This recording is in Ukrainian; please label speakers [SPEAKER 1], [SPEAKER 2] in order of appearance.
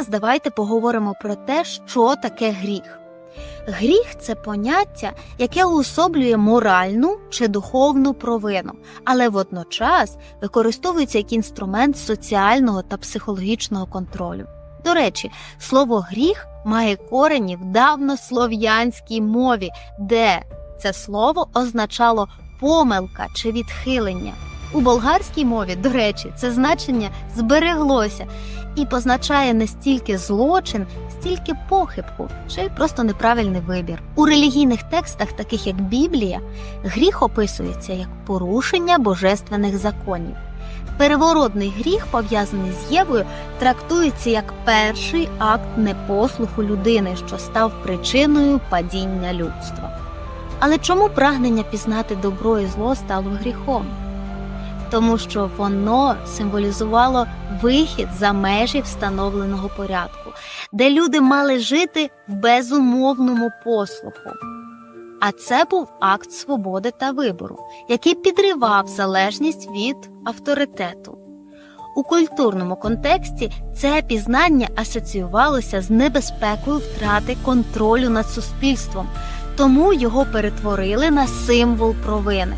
[SPEAKER 1] зараз давайте поговоримо про те, що таке гріх. Гріх це поняття, яке уособлює моральну чи духовну провину, але водночас використовується як інструмент соціального та психологічного контролю. До речі, слово гріх має корені в давнослов'янській мові, де це слово означало помилка чи відхилення. У болгарській мові, до речі, це значення збереглося і позначає не стільки злочин, стільки похибку чи просто неправильний вибір. У релігійних текстах, таких як Біблія, гріх описується як порушення божественних законів. Переворотний гріх, пов'язаний з Євою, трактується як перший акт непослуху людини, що став причиною падіння людства. Але чому прагнення пізнати добро і зло стало гріхом? Тому що воно символізувало вихід за межі встановленого порядку, де люди мали жити в безумовному послуху. А це був акт свободи та вибору, який підривав залежність від авторитету. У культурному контексті це пізнання асоціювалося з небезпекою втрати контролю над суспільством, тому його перетворили на символ провини.